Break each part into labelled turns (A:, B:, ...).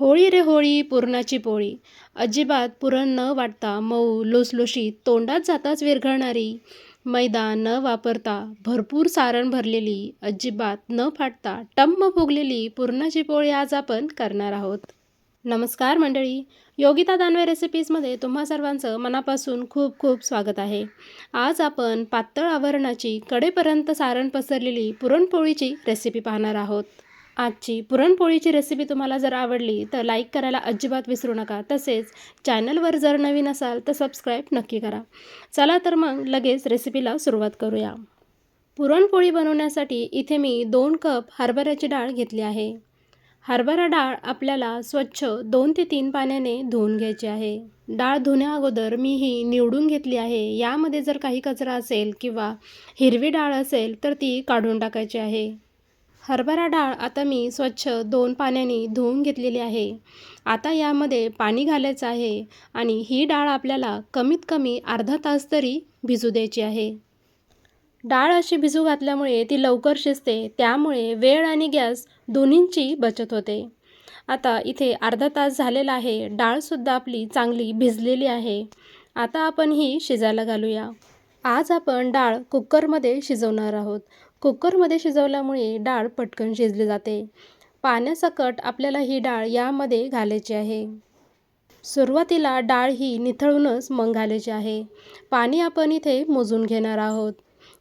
A: होळी रे होळी पुरणाची पोळी. अजिबात पुरण न वाटता मऊ लुसलुशीत तोंडात जाताच विरघळणारी. मैदा न वापरता भरपूर सारण भरलेली. अजिबात न फाटता टम्म फुगलेली पुरणाची पोळी आज आपण करणार आहोत. नमस्कार मंडळी. योगिता दानवे रेसिपीजमध्ये तुम्हा सर्वांचं मनापासून खूप खूप स्वागत आहे. आज आपण पातळ आवरणाची कडेपर्यंत सारण पसरलेली पुरणपोळीची रेसिपी पाहणार आहोत. आजची पुरणपोळीची रेसिपी तुम्हाला जर आवडली तर लाईक करायला अजिबात विसरू नका. तसेच चॅनलवर जर नवीन असाल तर सबस्क्राईब नक्की करा. चला तर मग लगेच रेसिपीला सुरुवात करूया. पुरणपोळी बनवण्यासाठी इथे मी दोन कप हरभऱ्याची डाळ घेतली आहे. हरभरा डाळ आपल्याला स्वच्छ दोन ते तीन पाण्याने धुवून घ्यायची आहे. डाळ धुण्या अगोदर मी ही निवडून घेतली आहे. यामध्ये जर काही कचरा असेल किंवा हिरवी डाळ असेल तर ती काढून टाकायची आहे. हरभरा डाळ आता मी स्वच्छ दोन पाण्याने धुवून घेतलेली आहे. आता यामध्ये पाणी घालायचं आहे आणि ही डाळ आपल्याला कमीत कमी अर्धा तास तरी भिजू द्यायची आहे. डाळ अशी भिजू घातल्यामुळे ती लवकर शिजते त्यामुळे वेळ आणि गॅस दोन्हींची बचत होते. आता इथे अर्धा तास झालेला आहे डाळसुद्धा आपली चांगली भिजलेली आहे. आता आपण ही शिजायला घालूया. आज आपण डाळ कुकरमध्ये शिजवणार आहोत. कुकरमध्ये शिजवल्यामुळे डाळ पटकन शिजली जाते. पाण्यासकट आपल्याला ही डाळ यामध्ये घालायची आहे. सुरुवातीला डाळ ही निथळूनच मग घालायची आहे. पाणी आपण इथे मोजून घेणार आहोत.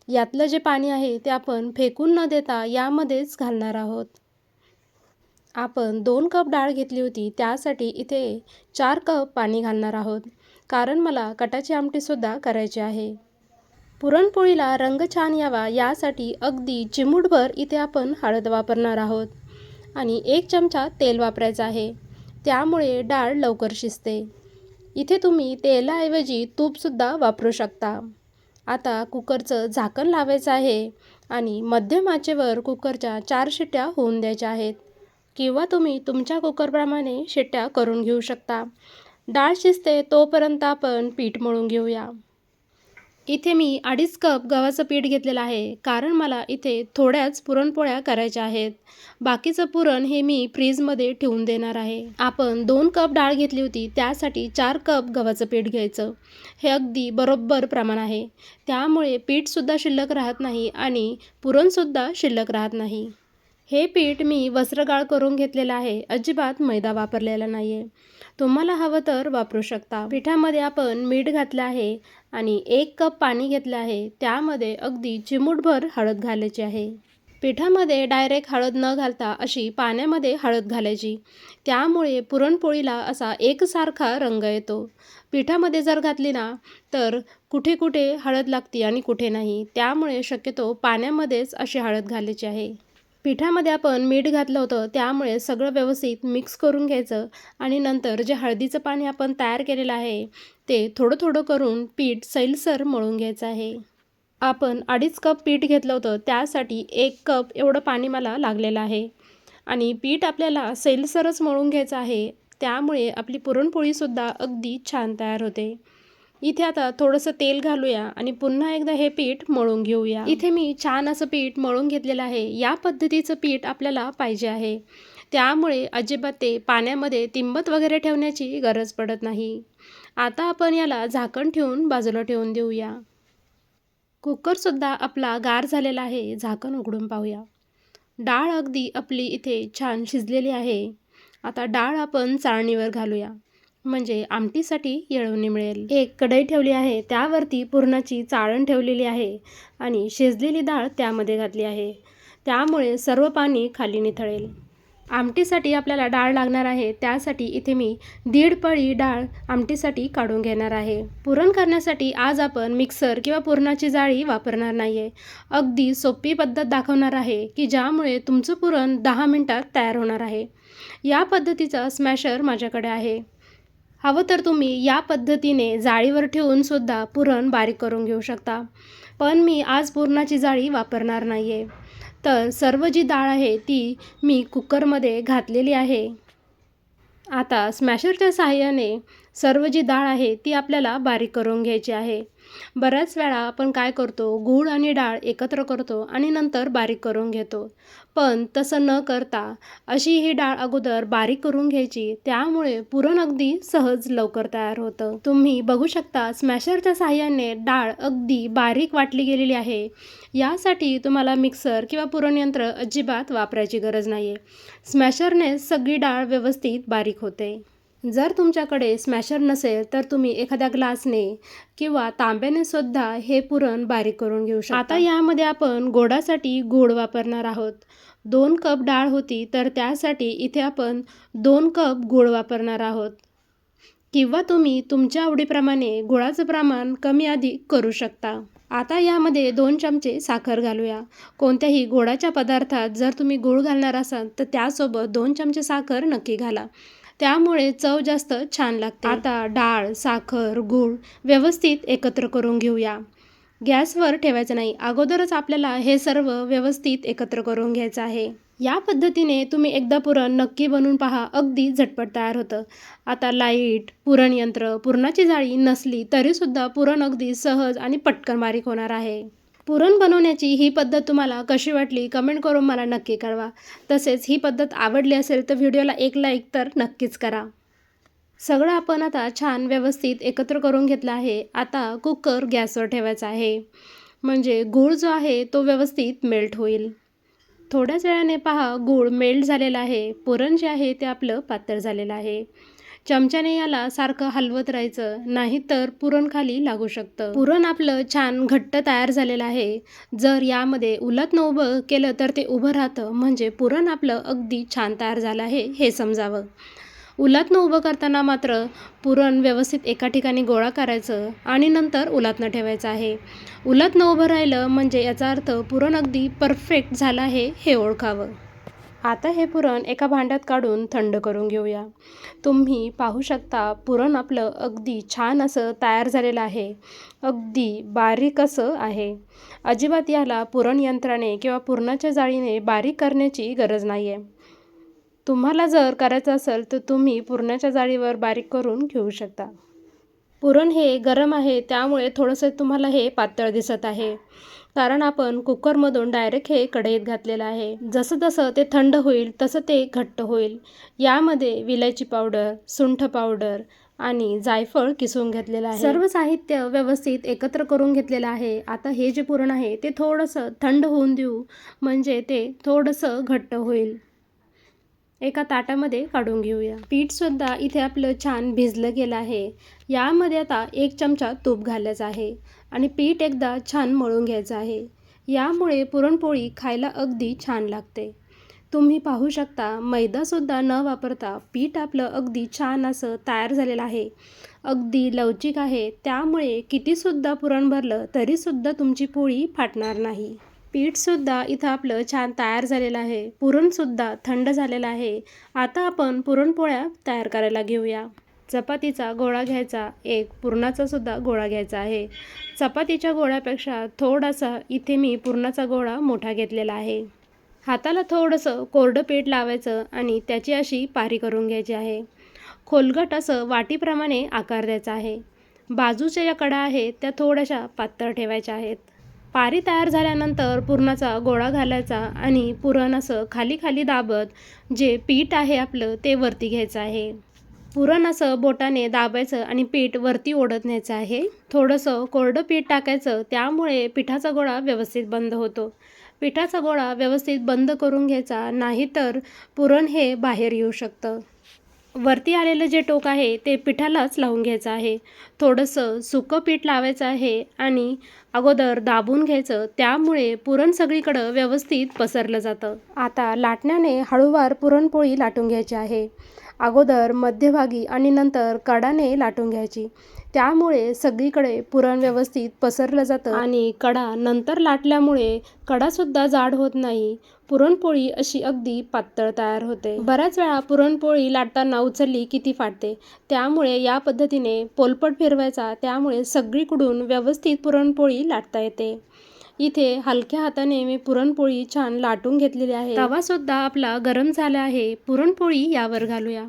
A: यातलं जे पाणी आहे ते आपण फेकून न देता यामध्येच घालणार आहोत. आपण दोन कप डाळ घेतली होती त्यासाठी इथे चार कप पाणी घालणार आहोत. कारण मला कटाची आमटीसुद्धा करायची आहे. पुरणपोळीला रंग छान यावा यासाठी अगदी चिमूटभर इथे आपण हळद वापरणार आहोत. आणि एक चमचा तेल वापरायचं आहे. त्यामुळे डाळ लवकर शिजते. इथे तुम्ही तेलाऐवजी तूपसुद्धा वापरू शकता. आता कुकरचं झाकण लावायचं आहे आणि मध्यम आचेवर कुकरच्या चार शिट्ट्या होऊन द्यायच्या आहेत. किंवा तुम्ही तुमच्या कुकरप्रमाणे शिट्ट्या करून घेऊ शकता. डाळ शिजते तोपर्यंत आपण पीठ मळून घेऊया. इथे मी अडीच कप गव्हाचं पीठ घेतलेलं आहे कारण मला इथे थोड्याच पुरणपोळ्या करायच्या आहेत. बाकीचं पुरण हे मी फ्रीजमध्ये ठेवून देणार आहे. आपण दोन कप डाळ घेतली होती त्यासाठी चार कप गव्हाचं पीठ घ्यायचं. हे अगदी बरोबर प्रमाण आहे. त्यामुळे पीठसुद्धा शिल्लक राहत नाही आणि पुरणसुद्धा शिल्लक राहत नाही. हे पीठ मी वस्त्रगाळ करून घेतलेलं आहे. अजिबात मैदा वापरलेला नाही आहे तुम्हाला हवं तर वापरू शकता. पिठामध्ये आपण मीठ घातलं आहे आणि एक कप पाणी घेतलं आहे. त्यामध्ये अगदी चिमूटभर हळद घालायची आहे. पिठामध्ये डायरेक्ट हळद न घालता अशी पाण्यामध्ये हळद घालायची. त्यामुळे पुरणपोळीला असा एकसारखा रंग येतो. पिठामध्ये जर घातली ना तर कुठे कुठे हळद लागते आणि कुठे नाही. त्यामुळे शक्यतो पाण्यामध्येच अशी हळद घालायची आहे. पिठामध्ये आपण मीठ घातलं होतं त्यामुळे सगळं व्यवस्थित मिक्स करून घ्यायचं आणि नंतर जे हळदीचं पाणी आपण तयार केलेलं आहे ते थोडं थोडं करून पीठ सैलसर मळून घ्यायचं आहे. आपण अडीच कप पीठ घेतलं होतं त्यासाठी एक कप एवढं पाणी मला लागलेलं आहे. आणि पीठ आपल्याला सैलसरच मळून घ्यायचं आहे त्यामुळे आपली पुरणपोळीसुद्धा अगदी छान तयार होते. इथे आता थोडंसं तेल घालूया आणि पुन्हा एकदा हे पीठ मळून घेऊया. इथे मी छान असं पीठ मळून घेतलेलं आहे. या पद्धतीचं पीठ आपल्याला पाहिजे आहे. त्यामुळे अजिबात ते पाण्यामध्ये तिंबत वगैरे ठेवण्याची गरज पडत नाही. आता आपण याला झाकण ठेवून बाजूला ठेवून देऊया. कुकरसुद्धा आपला गार झालेला आहे. झाकण उघडून पाहूया. डाळ अगदी आपली इथे छान शिजलेली आहे. आता डाळ आपण चाळणीवर घालूया. म्हणजे आमटीसाठी येळवणी मिळेल. एक कढई ठेवली आहे त्यावरती पुरणाची चाळण ठेवलेली आहे आणि शिजलेली डाळ त्यामध्ये घातली आहे. त्यामुळे सर्व पाणी खाली निथळेल. आमटीसाठी आपल्याला डाळ लागणार आहे त्यासाठी इथे मी दीड पळी डाळ आमटीसाठी काढून घेणार आहे. पुरण करण्यासाठी आज आपण मिक्सर किंवा पुरणाची जाळी वापरणार नाही आहे अगदी सोपी पद्धत दाखवणार आहे की ज्यामुळे तुमचं पुरण दहा मिनटात तयार होणार आहे. या पद्धतीचा स्मॅशर माझ्याकडे आहे. हवं तर तुम्ही या पद्धतीने जाळीवर ठेवून सुद्धा पुरण बारीक करून घेऊ शकता. पण मी आज पुरणाची जाळी वापरणार नाही आहे तर सर्व जी डाळ आहे ती मी कुकरमध्ये घातलेली आहे. आता स्मॅशरच्या सहाय्याने सर्व जी डाळ आहे ती आपल्याला बारीक करून घ्यायची आहे. बऱ्याच वेळा आपण काय करतो गूळ आणि डाळ एकत्र करतो आणि नंतर बारीक करून घेतो. पण तसं न करता अशी ही डाळ अगोदर बारीक करून घ्यायची त्यामुळे पुरण अगदी सहज लवकर तयार होतं. तुम्ही बघू शकता स्मॅशरच्या साहाय्याने डाळ अगदी बारीक वाटली गेलेली आहे. यासाठी तुम्हाला मिक्सर किंवा पुरणयंत्र अजिबात वापरायची गरज नाही आहे स्मॅशरने सगळी डाळ व्यवस्थित बारीक होते. जर तुमच्याकडे स्मॅशर नसेल तर तुम्ही एखाद्या ग्लासने किंवा तांब्याने सुद्धा हे पुरण बारीक करून घेऊ शकता. आता यामध्ये आपण गोडासाठी गोड वापरणार आहोत. दोन कप डाळ होती तर त्यासाठी इथे आपण दोन कप गोड वापरणार आहोत. किंवा तुम्ही तुमच्या आवडीप्रमाणे गुळाचं प्रमाण कमी अधिक करू शकता. आता यामध्ये दोन चमचे साखर घालूया. कोणत्याही गोडाच्या पदार्थात जर तुम्ही गूळ घालणार असाल तर त्यासोबत दोन चमचे साखर नक्की घाला. त्यामुळे चव जास्त छान लागते. आता डाळ साखर गूळ व्यवस्थित एकत्र करून घेऊया. गॅसवर ठेवायचं नाही. अगोदरच आपल्याला हे सर्व व्यवस्थित एकत्र करून घ्यायचं आहे. या पद्धतीने तुम्ही एकदा पुरण नक्की बनवून पहा. अगदी झटपट तयार होतं. आता लाइट पुरणयंत्र पुरणाची जाळी नसली तरीसुद्धा पुरण अगदी सहज आणि पटकन बारीक होणार आहे. पुरण बनवण्याची ही पद्धत तुम्हाला कशी वाटली? कमेंट करून मला नक्की कळवा. तसेच ही पद्धत आवडली असेल तर व्हिडिओला एक लाईक तर नक्कीच करा. सगळं आपण आता छान व्यवस्थित एकत्र करून घेतलं आहे. आता कुकर गॅसवर ठेवायचा आहे. म्हणजे गूळ जो आहे तो व्यवस्थित मेल्ट होईल. थोड्याच वेळाने पहा गूळ मेल्ट झालेला आहे. पुरण जे आहे ते आपलं पातळ झालेलं आहे. चमच्याने याला सारखं हलवत राहायचं नाहीतर पुरण खाली लागू शकतं. पुरण आपलं छान घट्ट तयार झालेलं आहे. जर यामध्ये उलट उभं केलं तर ते उभं राहतं. म्हणजे पुरण आपलं अगदी छान तयार झालं आहे हे समजावं. उलातनं उभं करताना मात्र पुरण व्यवस्थित एका ठिकाणी गोळा करायचं आणि नंतर उलातनं ठेवायचं आहे. उलतनं उभं राहिलं म्हणजे याचा अर्थ पुरण अगदी परफेक्ट झालं आहे हे ओळखावं. आता हे पुरण एका भांड्यात काढून थंड करून घेऊया. तुम्ही पाहू शकता पुरण आपलं अगदी छान असं तयार झालेलं आहे. अगदी बारीक असं आहे. अजिबात याला पुरण यंत्राने किंवा पुरणाच्या जाळीने बारीक करण्याची गरज नाही आहे तुम्हाला जर करायचं असेल तर तुम्ही पुरणाच्या जाळीवर बारीक करून घेऊ शकता. पुरण हे गरम आहे त्यामुळे थोडंसं तुम्हाला हे पातळ दिसत आहे. कारण आपण कुकरमधून डायरेक्ट हे कढईत घातलेलं आहे. जसं जसं ते थंड होईल तसं ते घट्ट होईल. यामध्ये विलायची पावडर सुंठ पावडर आणि जायफळ किसून घेतलेलं आहे. सर्व साहित्य व्यवस्थित एकत्र करून घेतलेलं आहे. आता हे जे पुरण आहे ते थोडंसं थंड होऊन देऊ. म्हणजे ते थोडंसं घट्ट होईल. एका ताटामध्ये काढून घेऊया. पीठसुद्धा इथे आपलं छान भिजलं गेलं आहे. यामध्ये आता एक चमचा तूप घालायचं आहे आणि पीठ एकदा छान मळून घ्यायचं आहे. यामुळे पुरणपोळी खायला अगदी छान लागते. तुम्ही पाहू शकता मैदासुद्धा न वापरता पीठ आपलं अगदी छान असं तयार झालेलं आहे. अगदी लवचिक आहे. त्यामुळे कितीसुद्धा पुरण भरलं तरीसुद्धा तुमची पोळी फाटणार नाही. पीठसुद्धा इथं आपलं छान तयार झालेलं आहे. पुरणसुद्धा थंड झालेलं आहे. आता आपण पुरणपोळ्या तयार करायला घेऊया. चपातीचा गोळा घ्यायचा. एक पुरणाचा सुद्धा गोळा घ्यायचा आहे. चपातीच्या गोळ्यापेक्षा थोडासा इथे मी पुरणाचा गोळा मोठा घेतलेला आहे. हाताला थोडंसं कोरडं पीठ लावायचं आणि त्याची अशी पारी करून घ्यायची आहे. खोलगट असं वाटीप्रमाणे आकार द्यायचा आहे. बाजूच्या ज्या कडा आहेत त्या थोड्याशा पातळ ठेवायच्या आहेत. पारी तयार झाल्यानंतर पुरणाचा गोळा घालायचा आणि पुरण असं खाली खाली दाबत जे पीठ आहे आपलं ते वरती घ्यायचं आहे. पुरण असं बोटाने दाबायचं आणि पीठ वरती ओढत न्यायचं आहे. थोडंसं कोरडं पीठ टाकायचं त्यामुळे पिठाचा गोळा व्यवस्थित बंद होतो. पिठाचा गोळा व्यवस्थित बंद करून घ्यायचा नाहीतर पुरण हे बाहेर येऊ शकतं. वरती आलेलं जे टोक आहे ते पिठालाच लावून घ्यायचं आहे. थोडंसं सुकं पीठ लावायचं आहे आणि अगोदर दाबून घ्यायचं त्यामुळे पुरण सगळीकडं व्यवस्थित पसरलं जातं. आता लाटण्याने हळूवार पुरणपोळी लाटून घ्यायची आहे. अगोदर मध्यभागी आणि नंतर कडाने लाटून घ्यायची. त्यामुळे सगळीकडे पुरण व्यवस्थित पसरलं जातं आणि कडा नंतर लाटल्यामुळे कडासुद्धा जाड होत नाही. पुरणपोळी अशी अगदी पातळ तयार होते. बऱ्याच वेळा पुरणपोळी लाटताना उचलली किती फाटते? त्यामुळे या पद्धतीने पोलपट फिरवायचा त्यामुळे सगळीकडून व्यवस्थित पुरणपोळी लाटता येते. इथे हलक्या हाताने मी पुरणपोळी छान लाटून घेतलेली आहे. तवासुद्धा आपला गरम झाला आहे. पुरणपोळी यावर घालूया.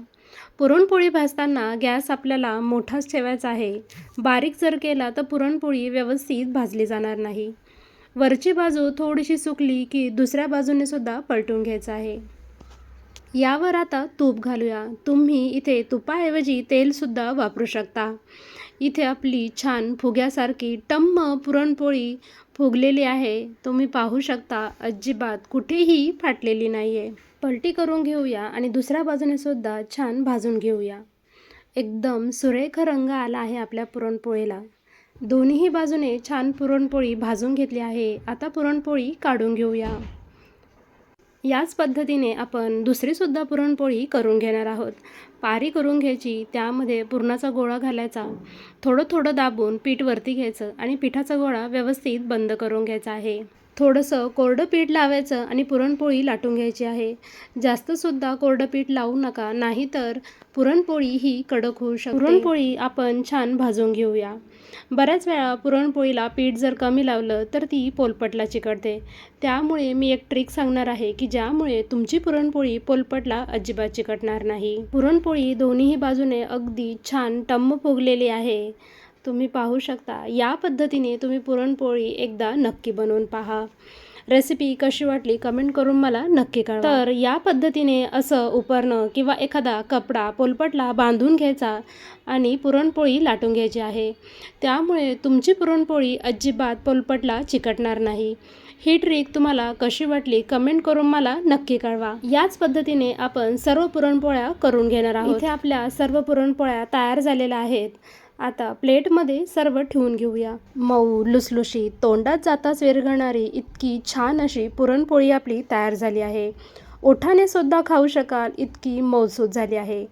A: पुरणपोळी भाजताना गॅस आपल्याला मोठाच ठेवायचा आहे. बारीक जर केला तर पुरणपोळी व्यवस्थित भाजली जाणार नाही. वरची बाजू थोडीशी सुकली की दुसऱ्या बाजूने सुद्धा पलटून घ्यायचं आहे. यावर आता तूप घालूया. तुम्ही इथे तुपाऐवजी तेलसुद्धा वापरू शकता. इथे आपली छान फुग्यासारखी टम्म पुरणपोळी फुगलेली आहे. तुम्ही पाहू शकता अजिबात कुठेही फाटलेली नाही आहे पलटी करून घेऊया आणि दुसऱ्या बाजूने सुद्धा छान भाजून घेऊया. एकदम सुरेख रंग आला आहे आपल्या पुरणपोळीला. दोन्ही बाजूने छान पुरणपोळी भाजून घेतली आहे. आता पुरणपोळी काढून घेऊया. याच पद्धतीने आपण दुसरीसुद्धा पुरणपोळी करून घेणार आहोत. पारी करून घ्यायची त्यामध्ये पुरणाचा गोळा घालायचा थोडं थोडं दाबून पीठ वरती घ्यायचं आणि पिठाचा गोळा व्यवस्थित बंद करून घ्यायचा आहे. थोडंसं कोरडं पीठ लावायचं आणि पुरणपोळी लाटून घ्यायची आहे. जास्तसुद्धा कोरडं पीठ लावू नका नाहीतर पुरणपोळी ही कडक होऊ शकते. पुरणपोळी आपण छान भाजून घेऊया. बऱ्याच वेळा पुरणपोळीला पीठ जर कमी लावलं तर ती पोलपटला चिकटते. त्यामुळे मी एक ट्रिक सांगणार आहे की ज्यामुळे तुमची पुरणपोळी पोलपटला अजिबात चिकटणार नाही. पुरणपोळी दोन्हीही बाजूने अगदी छान टम्म फुगलेली आहे. तुम्ही पाहू शकता. या पद्धतीने तुम्ही पुरणपोळी एकदा नक्की बनवून पहा. रेसिपी कशी वाटली कमेंट करून मला नक्की कळवा. तर या पद्धतीने असं उपरणं किंवा एखादा कपडा पोलपटला बांधून घ्यायचा आणि पुरणपोळी लाटून घ्यायची आहे. त्यामुळे तुमची पुरणपोळी अजिबात पोलपटला चिकटणार नाही. ही ट्रिक तुम्हाला कशी वाटली कमेंट करून मला नक्की कळवा. याच पद्धतीने आपण सर्व पुरणपोळ्या करून घेणार आहोत. इथे आपल्या सर्व पुरणपोळ्या तयार झालेल्या आहेत. आता प्लेटमध्ये सर्व ठेवून घेऊया. मऊ लुसलुशी तोंडात जाताच विरघळणारी इतकी छान अशी पुरणपोळी आपली तयार झाली आहे. ओठाने सुद्धा खाऊ शकाल इतकी मौसूद झाली आहे.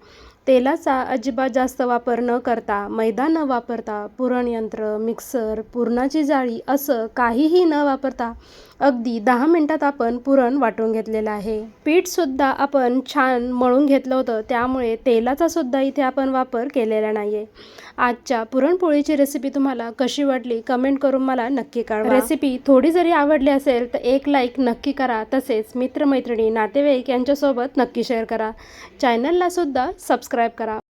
A: तेलाचा अजिबात जास्त वापर न करता मैदा न वापरता पुरणयंत्र मिक्सर पुरणाची जाळी असं काहीही न वापरता अगदी दहा मिनटात आपण पुरण वाटून घेतलेलं आहे. पीठसुद्धा आपण छान मळून घेतलं होतं त्यामुळे तेलाचासुद्धा इथे आपण वापर केलेला नाही आहे आजच्या पुरणपोळीची रेसिपी तुम्हाला कशी वाटली कमेंट करून मला नक्की कळवा. रेसिपी थोडी जरी आवडली असेल तर एक लाईक नक्की करा. तसेच मित्रमैत्रिणी नातेवाईक यांच्यासोबत नक्की शेअर करा. चॅनललासुद्धा सबस्क्राईब सबस्क्राईब करा.